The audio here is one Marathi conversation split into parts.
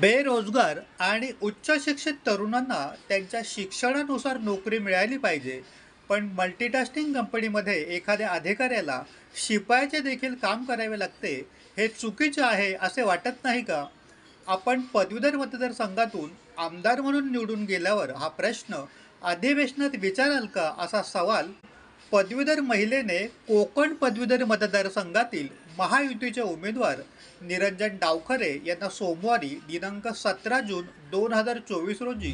बेरोजगार आणि उच्च शिक्षित तरुणांना त्यांच्या शिक्षणानुसार नोकरी मिळाली पाहिजे. पण मल्टीटास्किंग कंपनीमध्ये एखाद्या अधिकाऱ्याला शिपायाचे देखील काम करावे लागते हे चुकीचे आहे असे वाटत नाही का? आपण पदवीधर मतदारसंघातून आमदार म्हणून निवडून गेल्यावर हा प्रश्न अधिवेशनात विचाराल का असा सवाल पदवीधर महिलेने कोकण पदवीधर मतदारसंघातील महायुतीचे उमेदवार निरंजन डावखरे यांना सोमवारी दिनांक सतरा जून दोन हजार चोवीस रोजी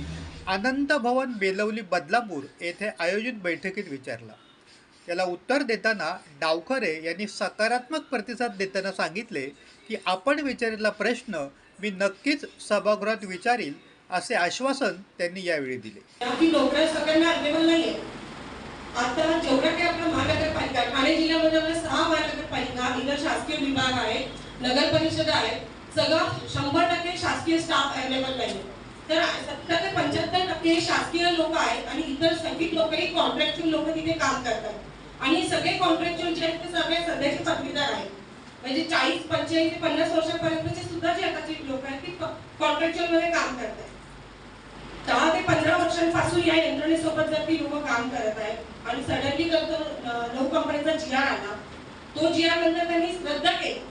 अनंत भवन बेलवली बदलापूर येथे आयोजित बैठकीत विचारला. याला उत्तर देताना डावखरे यांनी सकारात्मक प्रतिसाद देताना सांगितले की आपण विचारलेला प्रश्न मी नक्कीच सभागृहात विचारील असे आश्वासन त्यांनी यावेळी दिले. सगळ्यांना आता जेवढ्या काही आपल्या महानगरपालिका ठाणे जिल्ह्यामध्ये आपल्या सहा महानगरपालिका इतर शासकीय विभाग आहेत नगर परिषद आहेत सगळं शंभर टक्के शासकीय स्टाफ अवेलेबल नाही तर सत्तर ते पंच्याहत्तर टक्के शासकीय लोक आहेत आणि इतर संगीत लोकही कॉन्ट्रॅक्च्युअल लोक तिथे काम करतात. आणि सगळे कॉन्ट्रॅक्च्युअल जे आहेत ते सगळे सध्याचे पदवीदार आहेत. म्हणजे चाळीस पंचेचाळीस ते पन्नास वर्षापर्यंतचे सुद्धा जे आताची लोक आहेत ती कॉन्ट्रॅक्च्युअलमध्ये काम करतात दहा ते पंधरा वर्षांपासून या यंत्रणेसोबत जर ती लोक काम करत आहेत आणि सडनली जर तो अं, नऊ कंपनीचा जी आर आला तो जिया नंतर त्यांनी रद्द केला.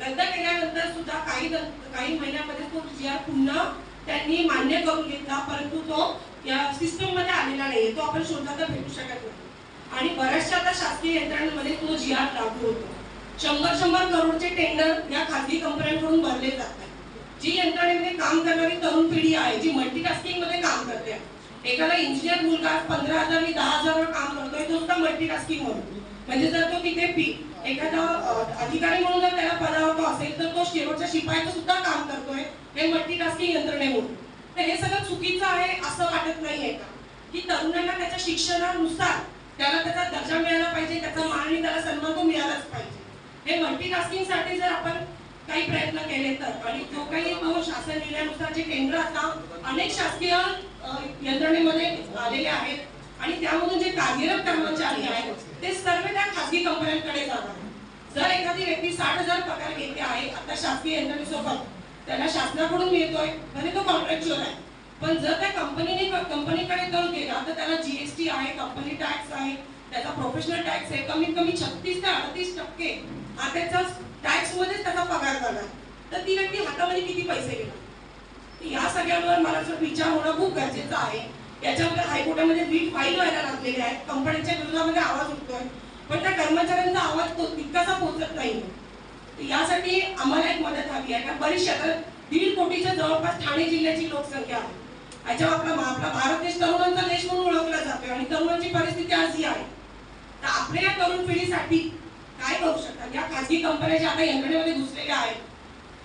रद्द केल्यानंतर सुद्धा काही काही महिन्यामध्ये तो जी पुन्हा त्यांनी मान्य करून घेतला परंतु तो या सिस्टममध्ये आलेला नाहीये. तो आपण शोधला तर भेटू शकत नाही. आणि बऱ्याचशा आता शासकीय यंत्रणांमध्ये तो जी आर लागू होतो. शंभर शंभर करोडचे टेंडर या खासगी कंपन्यांकडून भरले जातात. जी यंत्रणेमध्ये काम करणारी तरुण पिढी आहे जी मल्टीटास्किंगमध्ये काम करते. एखादा इंजिनियर मुलगा पंधरा हजार आणि दहा हजारवर काम करतोय तो सुद्धा मल्टीटास्किंग म्हणून म्हणजे जर तो तिथे पी एखादा अधिकारी म्हणून जर त्याला पदावर असेल तर तो शेवटच्या शिपायाचं सुद्धा काम करतोय हे मल्टीटास्किंग यंत्रणेमुळे तर हे सगळं चुकीचं आहे असं वाटत नाहीये का? की तरुणांना त्याच्या शिक्षणानुसार त्याला त्याचा दर्जा मिळाला पाहिजे त्याचा मान आणि त्याला सन्मान तो मिळालाच पाहिजे. हे मल्टीटास्किंगसाठी जर आपण काही प्रयत्न केले तर आणि जो काही तो शासन निर्णयानुसार जे केंद्र आता अनेक शासकीय यंत्रणेमध्ये आलेले आहेत आणि त्यामधून जे कार्यरत कर्मचारी आहेत ते सर्व त्या खासगी कंपन्यांकडे जाणार जर एखादी व्यक्ती साठ हजार पगार घेते आहे आता शासकीय यंत्रणेसोबत त्याला शासनाकडून मिळतोय म्हणजे तो कॉन्ट्रॅक्च्युअल आहे. पण जर त्या कंपनीने कंपनीकडे जर गेला तर त्याला जीएसटी आहे कंपनी टॅक्स आहे त्याचा प्रोफेशनल टॅक्स आहे कमीत कमी छत्तीस ते अडतीस टक्के हा त्याचा टॅक्स मध्येच त्याचा पगार झाला तर ती व्यक्ती हातामध्ये किती पैसे घेणार? या सगळ्यांवर मला विचार होणं खूप गरजेचं आहे. याच्यामध्ये हायकोर्टामध्ये रीट फाईल व्हायला लागलेले आहेत कंपन्यांच्या विरोधामध्ये आवाज उठतोय. पण त्या कर्मचाऱ्यांचा आवाज तो तितकासा पोहोचत नाही. यासाठी आम्हाला एक मदत हवी आहे. कारण बरीच आता दीड कोटीच्या जवळपास ठाणे जिल्ह्याची लोकसंख्या आहे. याच्यावर आपला आपला भारत देश तरुणांचा देश म्हणून ओळखला जातोय आणि तरुणांची परिस्थिती आज ही आहे. तर आपल्या या तरुण पिढीसाठी काय करू शकतात? या खासगी कंपन्या ज्या आता यंत्रणेमध्ये घुसलेल्या आहेत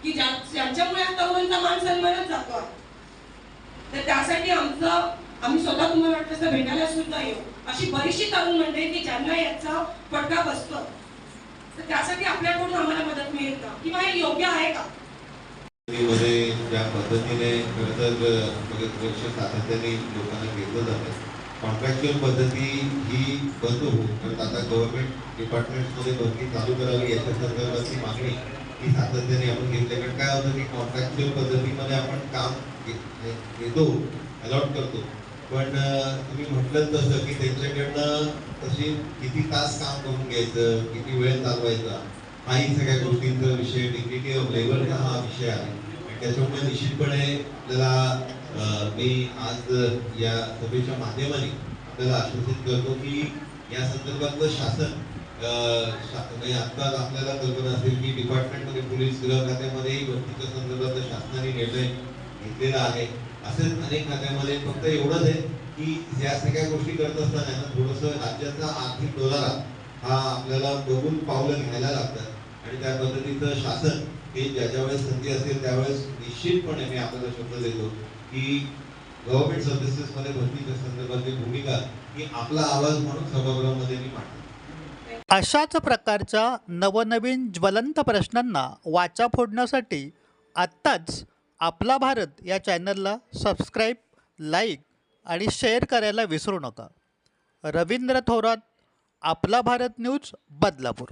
की ज्या ज्यांच्यामुळे तरुणांचा मान सन्मानच जातो आहे. तर त्यासाठी आमचं आम्ही स्वतः तुम्हाला वाटत तसं भेटायला सुद्धा येऊ. अशी बरीचशी तरुण मंडळी की ज्यांना याचा फटका बसतो तर त्यासाठी आपल्याकडून आम्हाला मदत मिळेल का? किंवा हे योग्य आहे का? मध्ये ज्या पद्धतीने खरं तर म्हणजे बरेच सातत्याने लोकांना घेतलं जातं कॉन्ट्रॅक्च्युअल पद्धती ही बंद होऊ कारण आता गव्हर्नमेंट डिपार्टमेंटमध्ये भरती चालू करावी याच्या संदर्भातली मागणी ही सातत्याने आपण घेतली कारण काय होतं की कॉन्ट्रॅक्च्युअल पद्धतीमध्ये आपण काम घेतो अलॉट करतो. पण तुम्ही म्हटलं तसं की त्यांच्याकडनं तशी किती तास काम करून घ्यायचं किती वेळ चालवायचा हाही सगळ्या गोष्टींचा विषय डिग्निटी ऑफ लेबरचा हा विषय आहे. त्याच्यामुळे निश्चितपणे आपल्याला मी आज या सभेच्या माध्यमाने आपल्याला आश्वासित करतो की या संदर्भातलं शासन म्हणजे आत्ताच आपल्याला कल्पना असेल की डिपार्टमेंटमध्ये पोलीस गृह खात्यामध्ये भरतीच्या संदर्भात शासनाने निर्णय घेतलेला आहे. असेच अनेक खात्यामध्ये फक्त एवढंच आहे की या सगळ्या गोष्टी करत असताना ना थोडंसं राज्याचा आर्थिक डोलारा हा आपल्याला बघून पावलं घ्यायला लागतात. आणि त्या पद्धतीचं शासन हे ज्या ज्या वेळेस संधी असेल त्यावेळेस निश्चितपणे मी आपल्याला शब्द देतो की गव्हर्नमेंट सर्व्हिसेस मध्ये भरतीच्या संदर्भातली भूमिका ही आपला आवाज म्हणून सभागृहामध्ये मी मांडतो. अशाच प्रकारच्या नवनवीन ज्वलंत प्रश्नांना वाचा फोडण्यासाठी आत्ताच आपला भारत या चॅनलला सबस्क्राईब लाईक आणि शेअर करायला विसरू नका. रवींद्र थोरात आपला भारत न्यूज बदलापूर.